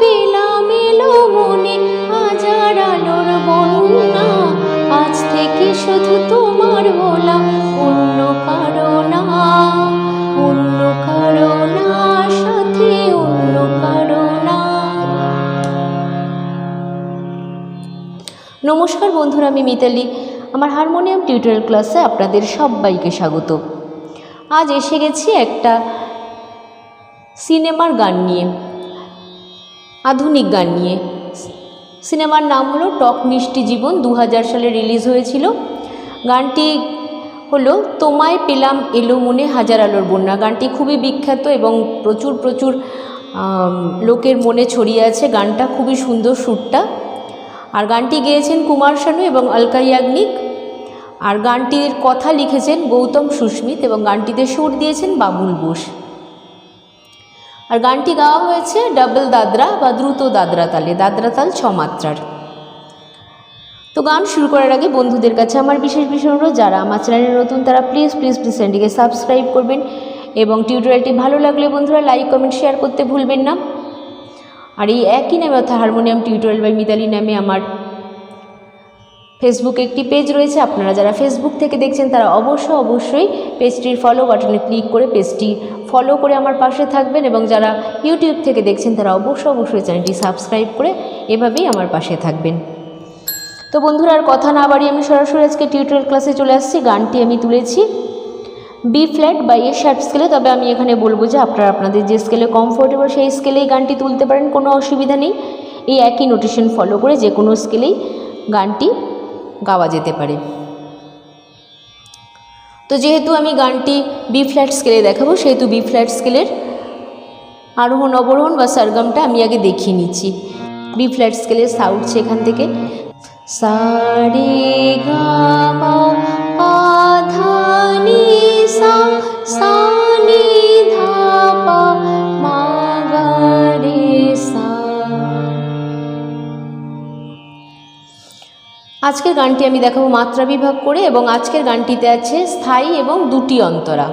পেলাম এলো মনে হাজার আলোর বন্যা আজ থেকে শুধু তোমার হলাম অন্য কারও না অন্য কারও না সাথে অন্য কারও না নমস্কার বন্ধুরা, আমি মিতালি। আমার হারমোনিয়াম টিউটোরিয়াল ক্লাসে আপনাদের সবাইকে স্বাগত। আজ এসে গেছি একটা সিনেমার গান নিয়ে। আধুনিক গান নিয়ে। সিনেমার নাম হলো টক মিষ্টি জীবন দু হাজার সালে রিলিজ হয়েছিল। গানটি হলো তোমায় পেলাম এলো মনে হাজার আলোর বন্যা। গানটি খুবই বিখ্যাত এবং প্রচুর প্রচুর লোকের মনে ছড়িয়ে আছে। গানটা খুবই সুন্দর সুরটা। আর গানটি গেয়েছেন কুমার শানু এবং অলকা ইয়াগনিক আর গানটির কথা লিখেছেন গৌতম সুস্মিত এবং গানটিতে সুর দিয়েছেন বাবুল বোস। আর গানটি গাওয়া হয়েছে ডাবল দাদরা বা দ্রুত দাদরা তালে, দাদরা তাল ছ মাত্রার। তো গান শুরু করার আগে বন্ধুদের কাছে আমার বিশেষ বিশেষ অনুরোধ, যারা আমার চ্যানেলে নতুন তারা প্লিজ প্লিজ প্লিজ চ্যানেলটিকে সাবস্ক্রাইব করবেন এবং টিউটোরিয়ালটি ভালো লাগলে বন্ধুরা লাইক কমেন্ট শেয়ার করতে ভুলবেন না। আর এই একই নামে অর্থাৎ হারমোনিয়াম টিউটোরিয়াল বাই মিতালি নামে আমার ফেসবুকে একটি পেজ রয়েছে, আপনারা যারা ফেসবুক থেকে দেখছেন তারা অবশ্য অবশ্যই পেজটির ফলো বাটনে ক্লিক করে পেজটি ফলো করে আমার পাশে থাকবেন এবং যারা ইউটিউব থেকে দেখছেন তারা অবশ্যই অবশ্যই চ্যানেলটি সাবস্ক্রাইব করে এভাবেই আমার পাশে থাকবেন। তো বন্ধুরা, আর কথা না বাড়িয়ে আমি সরাসরি আজকে টিউটোরিয়াল ক্লাসে চলে আসছি। গানটি আমি তুলেছি বি ফ্ল্যাট বা এ শার্প স্কেলে তবে আমি এখানে বলব যে আপনারা, আপনাদের যে স্কেলে কমফোর্টেবল সেই স্কেলেই গানটি তুলতে পারেন, কোনো অসুবিধা নেই। এই একই নোটেশন ফলো করে যে কোনো স্কেলেই গানটি গাওয়া যেতে পারে। তো যেহেতু আমি গানটি বি ফ্ল্যাট স্কেলে দেখাবো, সেহেতু বি ফ্ল্যাট স্কেলের আরোহণ, অবরোহণ বা সরগমটা আমি আগে দেখিয়ে নিচ্ছি। বি ফ্ল্যাট স্কেলের সাউথ সেখান থেকে। সারে গামা আজকের গানটি আমি দেখাবো মাত্রা বিভাগ করে এবং আজকের গানটিতে আছে স্থায়ী এবং দুটি অন্তরা।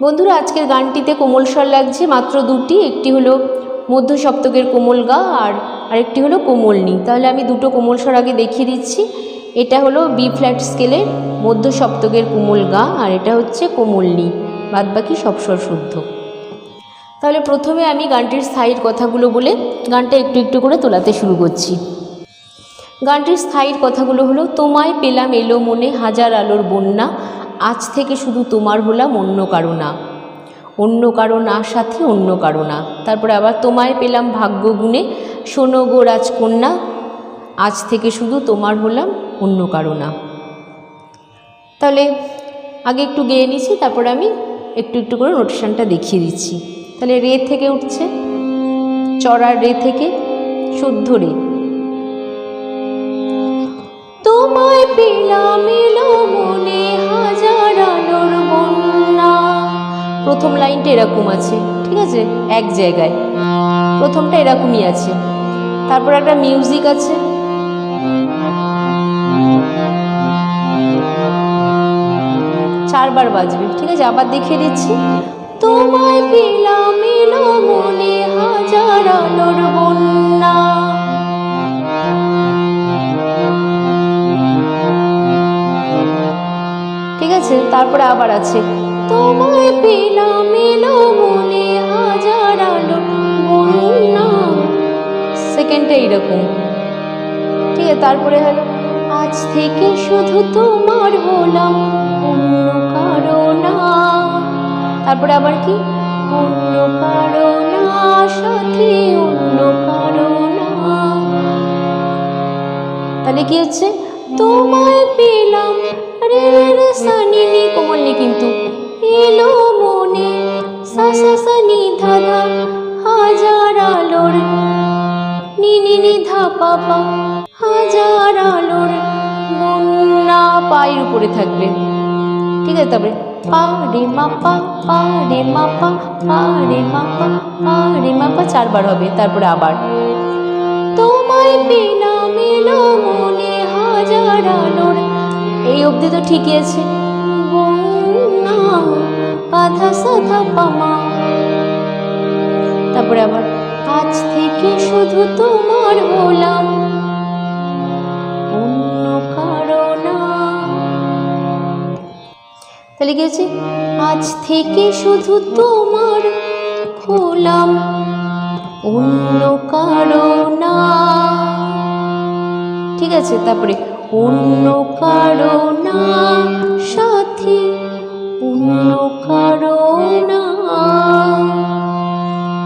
বন্ধুরা, আজকের গানটিতে কোমল স্বর লাগছে মাত্র দুটি, একটি হলো মধ্য সপ্তকের কোমল গা আর আরেকটি হলো কোমল নি তাহলে আমি দুটো কোমল স্বর আগে দেখিয়ে দিচ্ছি। এটা হলো বি ফ্ল্যাট স্কেলের মধ্য সপ্তকের কোমল গা আর এটা হচ্ছে কোমল নি বাদ বাকি সব স্বর শুদ্ধ। তাহলে প্রথমে আমি গানটির স্থায়ীর কথাগুলো বলে গানটা একটু একটু করে তোলাতে শুরু করছি। গানটির স্থায়ীর কথাগুলো হলো, তোমায় পেলাম এলো মনে হাজার আলোর বন্যা, আজ থেকে শুধু তোমার হলাম অন্য কারও না। অন্য কারও না, সাথে অন্য কারও না। তারপরে আবার, তোমায় পেলাম ভাগ্য গুণে, শোনো গো রাজকন্যা, আজ থেকে শুধু তোমার হলাম অন্য কারও না। তাহলে আগে একটু গেয়ে নিচ্ছি তারপরে আমি একটু একটু করে নোটেশনটা দেখিয়ে দিচ্ছি। তাহলে রে থেকে উঠছে, চড়ার রে থেকে শুদ্ধ রে। হাজার প্রথম লাইনটা এরকম আছে, ঠিক আছে? এক জায়গায়। প্রথমটা এরকমই আছে। তারপর একটা মিউজিক আছে। চারবার বাজবে, ঠিক আছে? আবার দেখিয়ে দিচ্ছি। তোমায় পেলাম এলো মনে হাজার আলোর বন্যা ঠিক আছে, তারপরে আবার আছে। তোমায় পেলাম এলো মনে হাজার আলো বন্যা সেকেন্ডটা এইরকম। ঠিক আছে, তারপরে হলো, আজ থেকে শুধু তোমার হলাম, অন্য কারও না। তারপরে আবার কি? অন্য কারও না, সাথে অন্য কারও না। তাহলে কি হচ্ছে? তোমায় পেলাম রে রে নি কোমল নি কিন্তু এলো মনে সা সা সা নি ধা ধা হাজার আলোর নি নি নি ধা পা পা হাজার আলোর বন্যা পায়ের উপরে থাকবে। ঠিক আছে, তারপরে পা রে মা পা পা রে মা পা পা রে মা পা পা রে মা পা, চারবার হবে, তারপরে আবার। তোমায় পেলাম এলো মনে, হাজার আলোর এই অবধি তো ঠিকই আছে। তারপরে আবার, আজ থেকে শুধু তোমার হলাম তাহলে কি আজ থেকে শুধু তোমার হলাম, অন্য কারও না। ঠিক আছে, তারপরে অন্য কারও না সাথী অন্য কারও না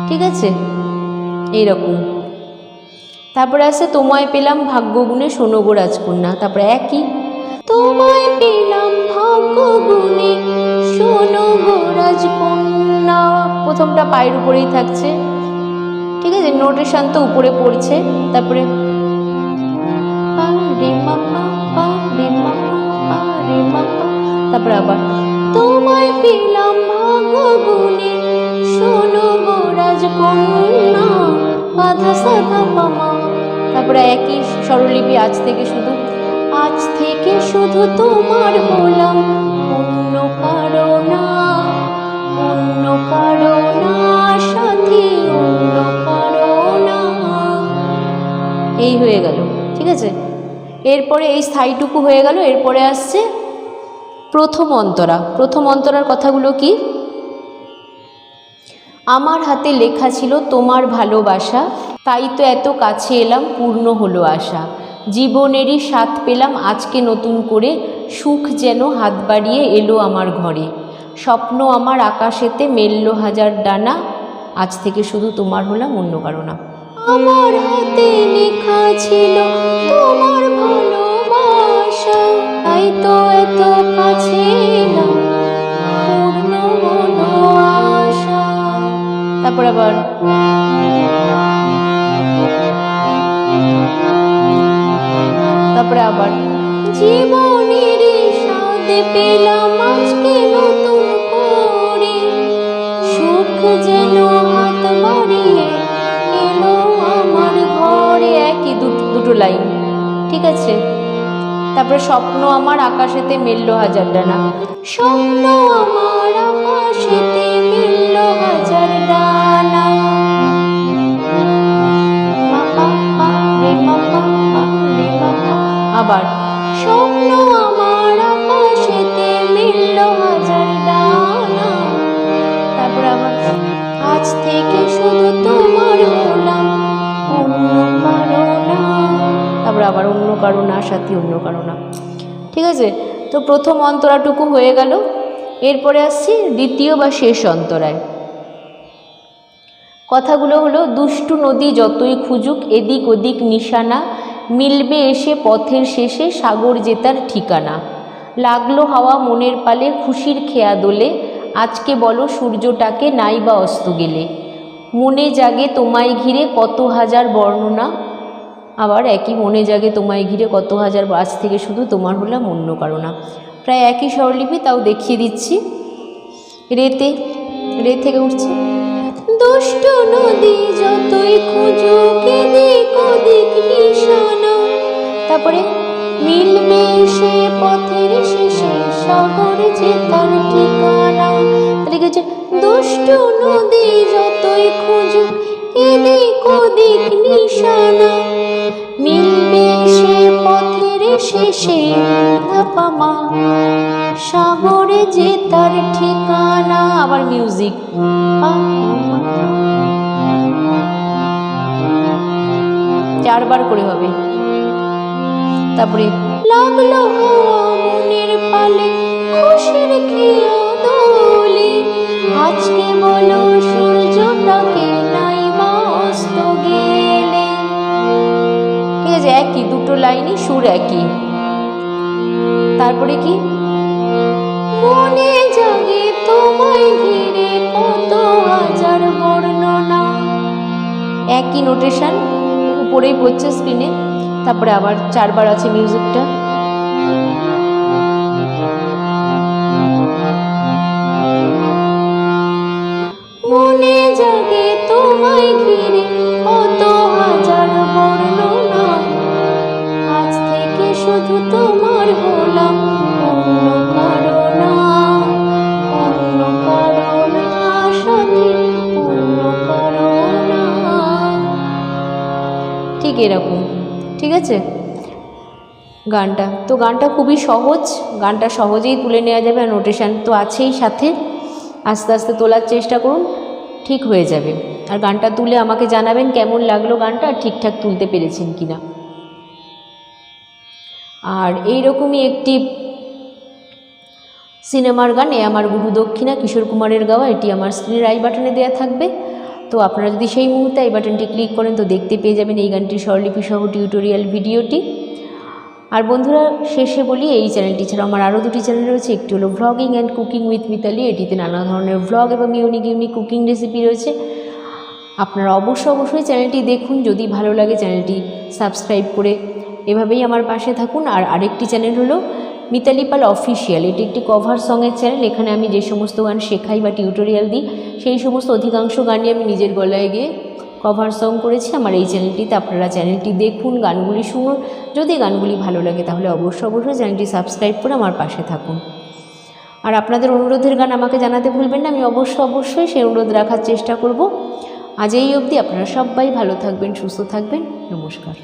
ঠিক আছে? এইরকম। তারপরে আছে, তোমায় পেলাম ভাগ্যগুণে শোনো গো রাজকন্যা। তারপরে একই। তোমায় পেলাম ভাগ্যগুণে শোনো গো রাজকন্যা। প্রথমটা পায়ের উপরেই থাকছে। ঠিক আছে? নোটেশন তো উপরে পড়ছে। তারপরে তারপরে আবার তোমায় পেলাম ভাগ্যগুণে শোনো গো রাজকন্যা আধা সাধা তারপরে একই স্বরলিপি আজ থেকে শুধু। আজ থেকে শুধু তোমার হলাম অন্য কারও না, অন্য কারও না, সাথী অন্য কারও না। এই হয়ে গেল, ঠিক আছে? এরপরে এই স্থায়ীটুকু হয়ে গেল, এরপরে আসছে প্রথম অন্তরা। প্রথম অন্তরার কথাগুলো কি? আমার হাতে লেখা ছিল তোমার ভালোবাসা, তাই তো এত কাছে এলাম, পূর্ণ হলো আশা। জীবনেরই স্বাদ পেলাম আজকে নতুন করে, সুখ যেন হাত বাড়িয়ে এলো আমার ঘরে। স্বপ্ন আমার আকাশেতে মেলল হাজার ডানা, আজ থেকে শুধু তোমার হলাম অন্য কারও না। আমার হাতে লেখা ছিল তোমার ভালোবাসা। তাই তো এত কাছে পূর্ণ হলো আশা তারপর আবার। তারপরে আবার। জীবনের স্বাদ পেলাম আজকে নতুন করে। সুখ যেন হাত বাড়িয়ে এলো আমার ঘরে। একই দুটো লাইন। ঠিক আছে? তারপরে স্বপ্ন আমার আকাশেতে মেললো হাজার ডানা স্বপ্ন আমার তারপর আবার অন্য কারও না, সাথী অন্য কারও না। ঠিক আছে? তো প্রথম অন্তরাটুকু হয়ে গেল। এরপরে আসছি দ্বিতীয় বা শেষ অন্তরায়। কথাগুলো হলো, দুষ্টু নদী যতই খুঁজুক, এদিক ওদিক নিশানা, মিলবে এসে পথের শেষে সাগর জেতার ঠিকানা। লাগল হাওয়া মনের পালে, খুশির খেয়া দোলে, আজকে বলো সূর্যটাকে নাই বা অস্ত গেলে। মনে জাগে তোমায় ঘিরে কত হাজার বর্ণনা আবার একই মনে জাগে তোমায় ঘিরে কত হাজার বাস থেকে শুধু তোমার হলাম অন্য কারও না। প্রায় একই স্বরলিপি, তাও দেখিয়ে দিচ্ছি। রেতে, রে থেকে উঠছে। দুষ্ট নদী যতই তারপরে মিলবে সে পথের শেষে সাগর যে তার ঠিকানা। তাহলে হচ্ছে? দুষ্ট নদী যতই খুঁজুক এদিক ওদিক নিশানা মিলবে সে পথের শেষে ধাপামা সাগরে যে তার ঠিকানা, আবার মিউজিক চারবার করে হবে। তারপরে, লাগল মনের পালে, খুশির খেয়া লাইনই সুর একই। তারপরে কি? মনে জাগে তোমায় ঘিরে কত হাজার বর্ণনা। একই নোটেশন উপরেই পড়ছে স্ক্রিনে তারপরে আবার চারবার আছে মিউজিকটা মনে জাগে তোমায় ঘিরে কত এরকম, ঠিক আছে? গানটা, তো গানটা খুবই সহজ, গানটা সহজেই তুলে নেওয়া যাবে আর নোটেশান তো আছেই সাথে। আস্তে আস্তে তোলার চেষ্টা করুন, ঠিক হয়ে যাবে। আর গানটা তুলে আমাকে জানাবেন কেমন লাগল গানটা ঠিকঠাক তুলতে পেরেছেন কি না আর এই রকমই একটি সিনেমার গান আমার গুরু দক্ষিণা কিশোর কুমারের গাওয়া, এটি আমার স্ক্রিনের আই বাটনে দেওয়া থাকবে। তো আপনারা যদি সেই মুহূর্তে এই বাটনটি ক্লিক করেন, তো দেখতে পেয়ে যাবেন এই গানটির স্বরলিপি সহ টিউটোরিয়াল ভিডিওটি। আর বন্ধুরা, শেষে বলি, এই চ্যানেলটি ছাড়া আমার আরও দুটি চ্যানেল রয়েছে। একটি হলো vlogging and cooking with Mitali এটিতে নানা ধরনের ভ্লগ এবং ইউনিক ইউনিক কুকিং রেসিপি রয়েছে। আপনারা অবশ্যই অবশ্যই চ্যানেলটি দেখুন, যদি ভালো লাগে চ্যানেলটি সাবস্ক্রাইব করে এভাবেই আমার পাশে থাকুন। আর আরেকটি চ্যানেল হলো মিতালি পাল অফিসিয়াল এটি একটি কভার সঙের চ্যানেল এখানে আমি যে সমস্ত গান শেখাই বা টিউটোরিয়াল দিই, সেই সমস্ত অধিকাংশ গানই আমি নিজের গলায় গিয়ে কভার সং করেছি। আমার এই চ্যানেলটিতে আপনারা চ্যানেলটি দেখুন, গানগুলি শুনুন। যদি গানগুলি ভালো লাগে, তাহলে অবশ্যই অবশ্যই চ্যানেলটি সাবস্ক্রাইব করে আমার পাশে থাকুন। আর আপনাদের অনুরোধের গান আমাকে জানাতে ভুলবেন না, আমি অবশ্যই অবশ্যই সেই অনুরোধ রাখার চেষ্টা করব। আজ এই অবধি আপনারা সবাই ভালো থাকবেন, সুস্থ থাকবেন। নমস্কার।